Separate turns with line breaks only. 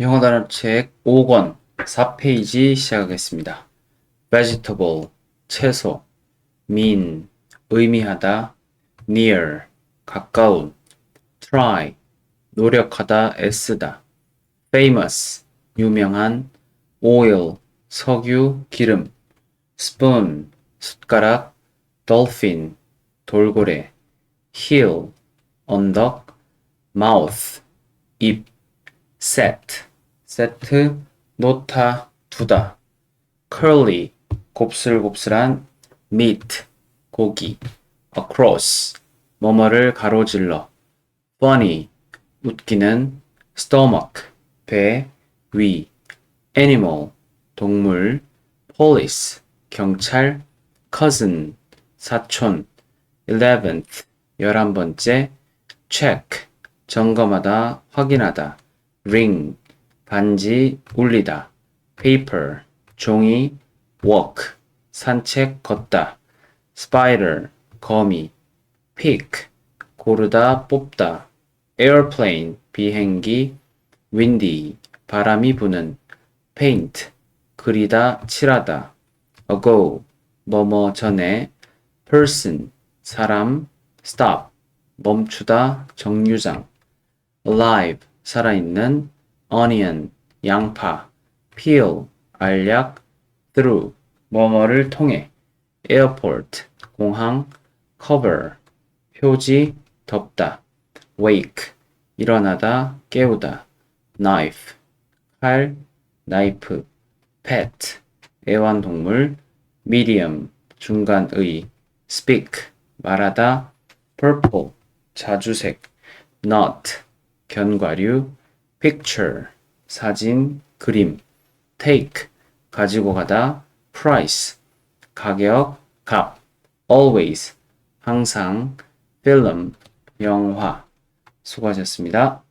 영어 단어책 5권 4페이지 시작하겠습니다. vegetable 채소 mean 의미하다 near 가까운 try 노력하다 애쓰다 famous 유명한 oil 석유 기름 spoon 숟가락 dolphin 돌고래 hill 언덕 mouth 입 set 세트 놓다 두다 curly 곱슬곱슬한 meat 고기 across 뭐뭐를 가로질러 funny 웃기는 stomach 배, 위 animal 동물 police 경찰 cousin 사촌 eleventh 열한 번째 check 점검하다 확인하다 ring 반지 울리다 paper 종이 walk 산책 걷다 spider 거미 pick 고르다 뽑다 airplane 비행기 windy 바람이 부는 paint 그리다 칠하다 ago 뭐뭐 전에 person 사람 stop 멈추다 정류장 alive 살아있는 onion 양파 peel 알약 through 뭐뭐를 통해 airport 공항 cover 표지 덮다 wake 일어나다 깨우다 knife 칼 나이프 pet 애완동물 medium 중간의 speak 말하다 purple 자주색 not 견과류 picture 사진 그림 take 가지고 가다 price 가격 값 always 항상 film 영화 수고하셨습니다.